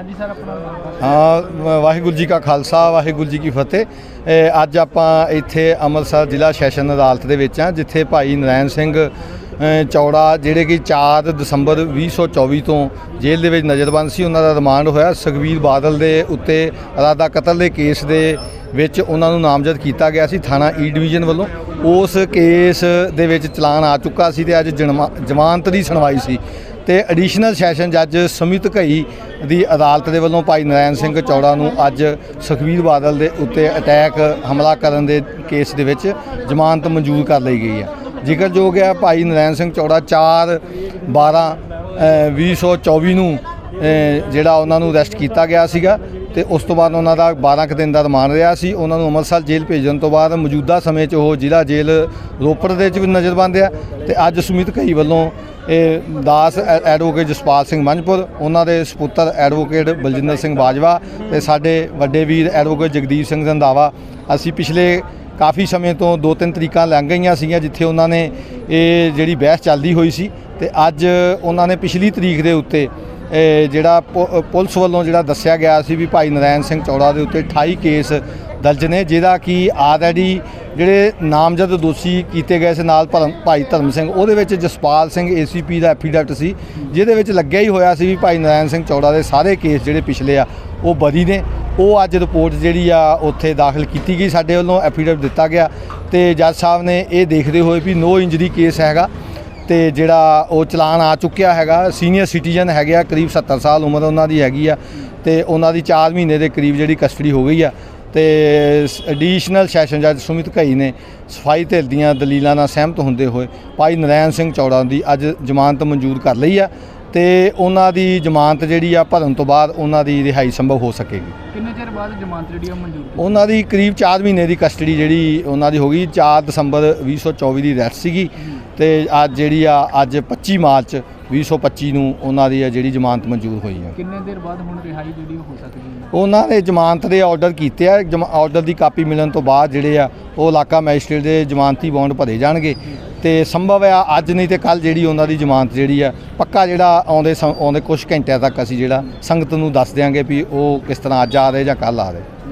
ਹਾਂਜੀ ਸਰ ਹਾਂ, ਵਾਹਿਗੁਰੂ ਜੀ ਕਾ ਖਾਲਸਾ, ਵਾਹਿਗੁਰੂ ਜੀ ਕੀ ਫਤਿਹ। ਅੱਜ ਆਪਾਂ ਇੱਥੇ ਅੰਮ੍ਰਿਤਸਰ ਜ਼ਿਲ੍ਹਾ ਸੈਸ਼ਨ ਅਦਾਲਤ ਦੇ ਵਿੱਚ ਆ ਜਿੱਥੇ ਭਾਈ ਨਰੈਣ ਸਿੰਘ ਚੌੜਾ, ਜਿਹੜੇ ਕਿ 4 ਦਸੰਬਰ 2024 ਤੋਂ ਜੇਲ੍ਹ ਦੇ ਵਿੱਚ ਨਜ਼ਰਬੰਦ ਸੀ, ਉਹਨਾਂ ਦਾ ਰਿਮਾਂਡ ਹੋਇਆ। ਸੁਖਬੀਰ ਬਾਦਲ ਦੇ ਉੱਤੇ ਅਰਾਦਾ ਕਤਲ ਦੇ ਕੇਸ ਦੇ ਵਿੱਚ ਉਹਨਾਂ ਨੂੰ ਨਾਮਜ਼ਦ ਕੀਤਾ ਗਿਆ ਸੀ ਥਾਣਾ e ਈ ਡਿਵੀਜ਼ਨ ਵੱਲੋਂ। ਉਸ ਕੇਸ ਦੇ ਵਿੱਚ ਚਲਾਨ ਆ ਚੁੱਕਾ ਸੀ ਤੇ ਅੱਜ ਜਨਮਾ- ਜ਼ਮਾਨਤ ਦੀ ਸੁਣਵਾਈ ਸੀ। ਤੇ ਐਡੀਸ਼ਨਲ ਸੈਸ਼ਨ ਜੱਜ ਸੁਮਿਤ ਘਈ ਦੀ ਅਦਾਲਤ ਦੇ ਵੱਲੋਂ ਭਾਈ ਨਰਾਇਣ ਸਿੰਘ ਚੌੜਾ ਨੂੰ ਅੱਜ ਸੁਖਬੀਰ ਬਾਦਲ ਦੇ ਉੱਤੇ ਅਟੈਕ ਹਮਲਾ ਕਰਨ ਦੇ ਕੇਸ ਦੇ ਵਿੱਚ ਜ਼ਮਾਨਤ ਮਨਜ਼ੂਰ ਕਰ ਲਈ ਗਈ ਹੈ। ਜ਼ਿਕਰਯੋਗ ਹੈ ਭਾਈ ਨਰਾਇਣ ਸਿੰਘ ਚੌੜਾ 4 12 ਅ, 2024 ਨੂੰ ਜਿਹੜਾ ਉਹਨਾਂ ਨੂੰ ਅਰੈਸਟ ਕੀਤਾ ਗਿਆ ਸੀਗਾ। ਤੇ ਉਸ ਤੋਂ ਬਾਅਦ ਉਹਨਾਂ ਦਾ 12 ਕੁ ਦਿਨ ਦਾ ਰਿਮਾਂਡ ਰਿਹਾ ਸੀ। ਉਹਨਾਂ ਨੂੰ ਅੰਮ੍ਰਿਤਸਰ ਜੇਲ੍ਹ ਭੇਜਣ ਤੋਂ ਬਾਅਦ ਮੌਜੂਦਾ ਸਮੇਂ 'ਚ ਉਹ ਜ਼ਿਲ੍ਹਾ ਜੇਲ੍ਹ ਰੋਪੜ ਦੇ ਵਿੱਚ ਵੀ ਨਜ਼ਰਬੰਦ ਆ ਤੇ ਅੱਜ ਸੁਮਿਤ ਕਈ ਵੱਲੋਂ ਇਹ ਦਾਸ ਐਡਵੋਕੇਟ ਜਸਪਾਲ ਸਿੰਘ ਮੰਝਪੁਰ, ਉਹਨਾਂ ਦੇ ਸੁਪੁੱਤਰ ਐਡਵੋਕੇਟ ਬਲਜਿੰਦਰ ਸਿੰਘ ਬਾਜਵਾ ਤੇ ਸਾਡੇ ਵੱਡੇ ਵੀਰ ਐਡਵੋਕੇਟ ਜਗਦੀਪ ਸਿੰਘ ਰੰਧਾਵਾ। ਅਸੀਂ ਪਿਛਲੇ ਕਾਫੀ ਸਮੇਂ ਤੋਂ ਦੋ ਤਿੰਨ ਤਰੀਕਾਂ ਲੰਘ ਗਈਆਂ ਸੀਗੀਆਂ ਜਿੱਥੇ ਉਹਨਾਂ ਨੇ ਇਹ ਜਿਹੜੀ ਬਹਿਸ ਚੱਲਦੀ ਹੋਈ ਸੀ ਤੇ ਅੱਜ ਉਹਨਾਂ ਨੇ ਪਿਛਲੀ ਤਰੀਕ ਦੇ ਉੱਤੇ ਜਿਹੜਾ ਪੁ- ਪੁਲਿਸ ਵੱਲੋਂ ਜਿਹੜਾ ਦੱਸਿਆ ਗਿਆ ਸੀ ਵੀ ਭਾਈ ਨਰਾਇਣ ਸਿੰਘ ਚੌੜਾ ਦੇ ਉੱਤੇ 28 ਕੇਸ ਦਰਜ ਨੇ, ਜਿਹਦਾ ਕਿ ਆਲਰੇਡੀ ਜਿਹੜੇ ਨਾਮਜ਼ਦ ਦੋਸ਼ੀ ਕੀਤੇ ਗਏ ਸੀ ਨਾਲ ਭਰਮ, ਭਾਈ ਧਰਮ ਸਿੰਘ, ਉਹਦੇ ਵਿੱਚ ਜਸਪਾਲ ਸਿੰਘ ਏਸੀਪੀ ਦਾ ਐਫੀਡੈਵਿਟ ਸੀ, ਜਿਹਦੇ ਵਿੱਚ ਲੱਗਿਆ ਹੀ ਹੋਇਆ ਸੀ ਵੀ ਭਾਈ ਨਰਾਇਣ ਸਿੰਘ ਚੌੜਾ ਦੇ ਸਾਰੇ ਕੇਸ ਜਿਹੜੇ ਪਿਛਲੇ ਆ, ਉਹ ਬਰੀ ਨੇ। ਉਹ ਅੱਜ ਰਿਪੋਰਟ ਜਿਹੜੀ ਆ, ਉੱਥੇ ਦਾਖਲ ਕੀਤੀ ਗਈ, ਸਾਡੇ ਵੱਲੋਂ ਐਫੀਡੈਵਿਟ ਦਿੱਤਾ ਗਿਆ ਤੇ ਜੱਜ ਸਾਹਿਬ ਨੇ ਇਹ ਦੇਖਦੇ ਹੋਏ ਵੀ ਨੋ ਇੰਜਰੀ ਕੇਸ ਹੈਗਾ। ਤੇ ਜਿਹੜਾ ਉਹ ਚਲਾਨ ਆ ਚੁੱਕਿਆ ਹੈਗਾ ਸੀਨੀਅਰ ਸਿਟੀਜ਼ਨ ਹੈਗੇ ਆ, ਕਰੀਬ 70 ਸਾਲ ਉਮਰ ਉਹਨਾਂ ਦੀ ਹੈਗੀ ਆ ਤੇ ਉਹਨਾਂ ਦੀ 4 ਮਹੀਨੇ ਦੇ ਕਰੀਬ ਜਿਹੜੀ ਕਸਟਡੀ ਹੋ ਗਈ ਆ। ਤੇ ਐਡੀਸ਼ਨਲ ਸੈਸ਼ਨ ਜੱਜ ਸੁਮਿਤ ਘਈ ਨੇ ਸਫ਼ਾਈ ਧਿਰ ਦੀਆਂ ਦਲੀਲਾਂ ਨਾਲ ਸਹਿਮਤ ਹੁੰਦੇ ਹੋਏ ਭਾਈ ਨਰੈਣ ਸਿੰਘ ਚੌੜਾ ਦੀ ਅੱਜ ਜ਼ਮਾਨਤ ਮਨਜ਼ੂਰ ਕਰ ਲਈ ਆ। ਤੇ ਉਹਨਾਂ ਦੀ ਜ਼ਮਾਨਤ ਜਿਹੜੀ ਆ ਭਰਨ ਤੋਂ ਬਾਅਦ ਉਹਨਾਂ ਦੀ ਰਿਹਾਈ ਸੰਭਵ ਹੋ ਸਕੇਗੀ। ਕਿੰਨੇ ਚਿਰ ਬਾਅਦ ਜ਼ਮਾਨਤ ਜਿਹੜੀ ਆ ਮਨਜ਼ੂਰ ਉਹਨਾਂ ਦੀ ਕਰੀਬ 4 ਮਹੀਨੇ ਦੀ ਕਸਟਡੀ ਜਿਹੜੀ ਉਹਨਾਂ ਦੀ ਹੋ ਗਈ। 4 ਦਸੰਬਰ 2024 ਦੀ ਅਰੈਸਟ ਸੀਗੀ ਤੇ ਅੱਜ ਜਿਹੜੀ ਆ ਅੱਜ 25 ਮਾਰਚ 2025 ਨੂੰ ਉਹਨਾਂ ਦੀ ਆ ਜਿਹੜੀ ਜ਼ਮਾਨਤ ਮਨਜ਼ੂਰ ਹੋਈ ਆ। ਕਿੰਨੇ ਦੇਰ ਬਾਅਦ ਹੁਣ ਰਿਹਾਈ ਜਿਹੜੀ ਹੋ ਸਕਦੀ ਹੈ? ਉਹਨਾਂ ਨੇ ਜ਼ਮਾਨਤ ਦੇ ਆਰਡਰ ਕੀਤੇ ਆ ਆਰਡਰ ਦੀ ਕਾਪੀ ਮਿਲਣ ਤੋਂ ਬਾਅਦ ਜਿਹੜੇ ਆ ਉਹ ਇਲਾਕਾ ਮੈਜਿਸਟ੍ਰੇਟ ਦੇ ਜ਼ਮਾਨਤੀ ਬੌਂਡ ਭਰੇ ਜਾਣਗੇ। ਤੇ ਸੰਭਵ ਆ ਅੱਜ ਨਹੀਂ ਤੇ ਕੱਲ ਜਿਹੜੀ ਉਹਨਾਂ ਦੀ ਜ਼ਮਾਨਤ ਜਿਹੜੀ ਆ ਪੱਕਾ ਜਿਹੜਾ ਆਉਂਦੇ ਆਉਂਦੇ ਕੁਝ ਘੰਟਿਆਂ ਤੱਕ ਅਸੀਂ ਜਿਹੜਾ ਸੰਗਤ ਨੂੰ ਦੱਸ ਦਿਆਂਗੇ ਵੀ ਉਹ ਕਿਸ ਤਰ੍ਹਾਂ ਅੱਜ ਆ ਰਹੇ ਜਾਂ ਕੱਲ ਆ ਰਹੇ।